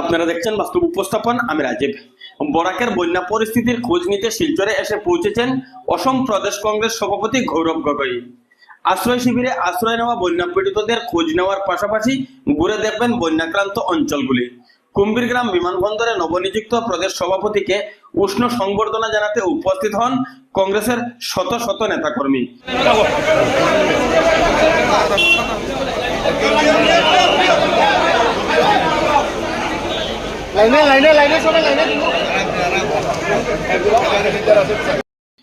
আপনারা দেখছেন বাস্তব উপস্থাপন, আমি রাজীব। বরাকের বন্যা পরিস্থিতির খোঁজ নিতে শিলচরে এসে পৌঁছেছেন অসম প্রদেশ কংগ্রেস সভাপতি গৌরব গগৈ। আশ্রয় শিবিরে আশ্রয় নেওয়া বন্যা পীড়িতদের খোঁজ নেওয়ার পাশাপাশি ঘুরে দেখবেন বন্যাক্রান্ত অঞ্চলগুলি। কুম্ভীরগ্রাম বিমানবন্দরে নবনিযুক্ত প্রদেশ সভাপতিকে উষ্ণ সংবর্ধনা জানাতে উপস্থিত হন কংগ্রেসের শত শত নেতাকর্মী।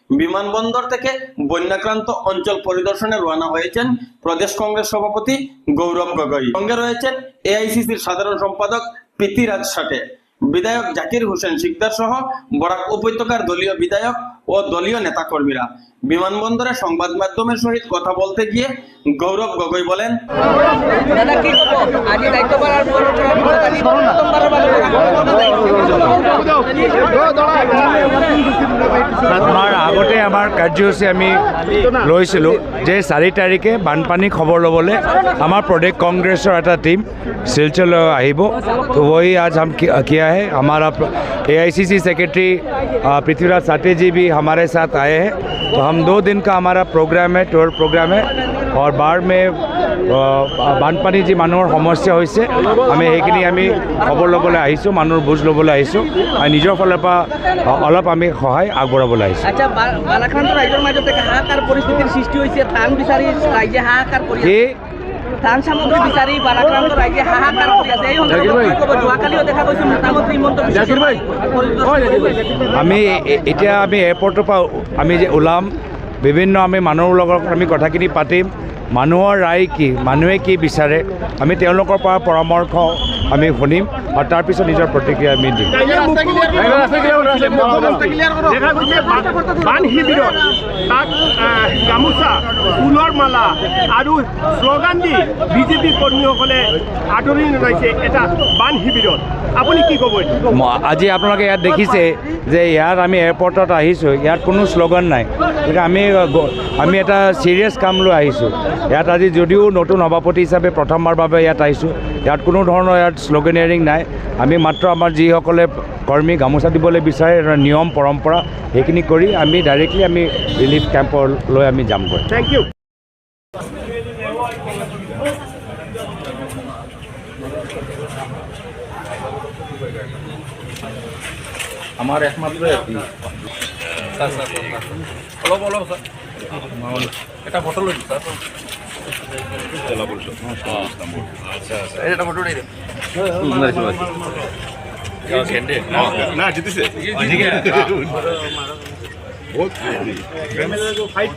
বিমানবন্দর থেকে বন্যাক্রান্ত অঞ্চল পরিদর্শনে রওনা হয়েছেন প্রদেশ কংগ্রেস সভাপতি গৌরব গগৈ। সঙ্গে রয়েছেন এআইসিসির সাধারণ সম্পাদক প্রীতিরাজ সাথে বিধায়ক জাকির হোসেন শিকদার সহ বরাক উপত্যকার দলীয় বিধায়ক ও দলীয় নেতাকর্মীরা বিমানবন্দরে সংবাদ মাধ্যমের সহিত কথা বলতে গিয়ে গৌরব গগৈ বলেন দাদা কি দায়িত্ব আমাৰ আগতে আমাৰ কাৰ্যসূচী আমি লৈছিলোঁ যে চাৰি তাৰিখে বানপানী খবৰ ল'বলৈ আমাৰ প্ৰদেশ কংগ্ৰেছৰ এটা টিম শিলচৰলৈ আহিব তো वही आज हम कि- किया है हमारा ए आई सी सी सेक्रेटरी पृथ्वीराज साटे जी भी हमारे साथ आए हैं तो हम दो दिन का हमारा प्रोग्राम है टूर प्रोग्राम है और बाढ़ में अ, বানপানী যি মানুহৰ সমস্যা হৈছে আমি সেইখিনি আমি খবৰ ল'বলৈ আহিছোঁ মানুহৰ বুজ ল'বলৈ আহিছোঁ আৰু নিজৰ ফালৰ পৰা অ, অলপ আমি সহায় আগবঢ়াবলৈ আহিছোঁ আচ্ছা বা- বালাক্ৰান্ত ৰাইজৰ মাজত এক হাহাকাৰ পৰিস্থিতিৰ সৃষ্টি হৈছে ধান বিচাৰি ৰাইজে হাহাকাৰ কৰি আছে কি ধান সামগ্ৰী বিচাৰি বালাক্ৰান্ত ৰাইজে হাহাকাৰ কৰি আছে এই সন্দৰ্ভত কি ক'ব যোৱাকালিও দেখা গৈছে মোটামুটি হিমন্ত বিশ্ব শৰ্মাই পৰিদৰ্শন কৰিছে। আমি এ- এ- এতিয়া আমি এয়াৰপৰ্টৰ পৰা আমি যে ওলাম বিভিন্ন আমি মানুহৰ লগত আমি কথাখিনি পাতিম। মানুহৰ ৰায় কি? মানুহে কি বিচাৰে? আমি তেওঁলোকৰ পৰা পৰামৰ্শ আমি শুনিম। আৰু তাৰপিছত নিজৰ প্ৰতিক্ৰিয়া আমি দিম গামোচা ফুলৰ মালা আৰু শ্লোগান দি বিজেপি কৰ্মীসকলে আদৰি জনাইছে এটা বান শিবিৰত আপুনি কি ক'ব আজি আপোনালোকে ইয়াত দেখিছে যে ইয়াত আমি এয়াৰপৰ্টত আহিছোঁ ইয়াত কোনো শ্লোগান নাই। গতিকে আমি আমি এটা ছিৰিয়াছ কাম লৈ আহিছোঁ। ইয়াত আজি যদিও নতুন সভাপতি হিচাপে প্ৰথমবাৰ বাবে ইয়াত আহিছোঁ। ইয়াত কোনো ধৰণৰ ইয়াত শ্লোগানিয়াৰিং নাই। আমি মাত্ৰ আমাৰ যিসকলে কৰ্মী গামোচা দিবলৈ বিচাৰে নিয়ম পৰম্পৰা সেইখিনি কৰি আমি ডাইৰেক্টলি আমি ৰিলিফ কেম্পলৈ আমি যামগৈ। থেংক ইউ স্যার স্যার অলপ অলপ স্যার এটা লইছি স্যার জেলা পরিষদ। আচ্ছা আচ্ছা। এটা ফটো নেই না জিতেছে। ফাইট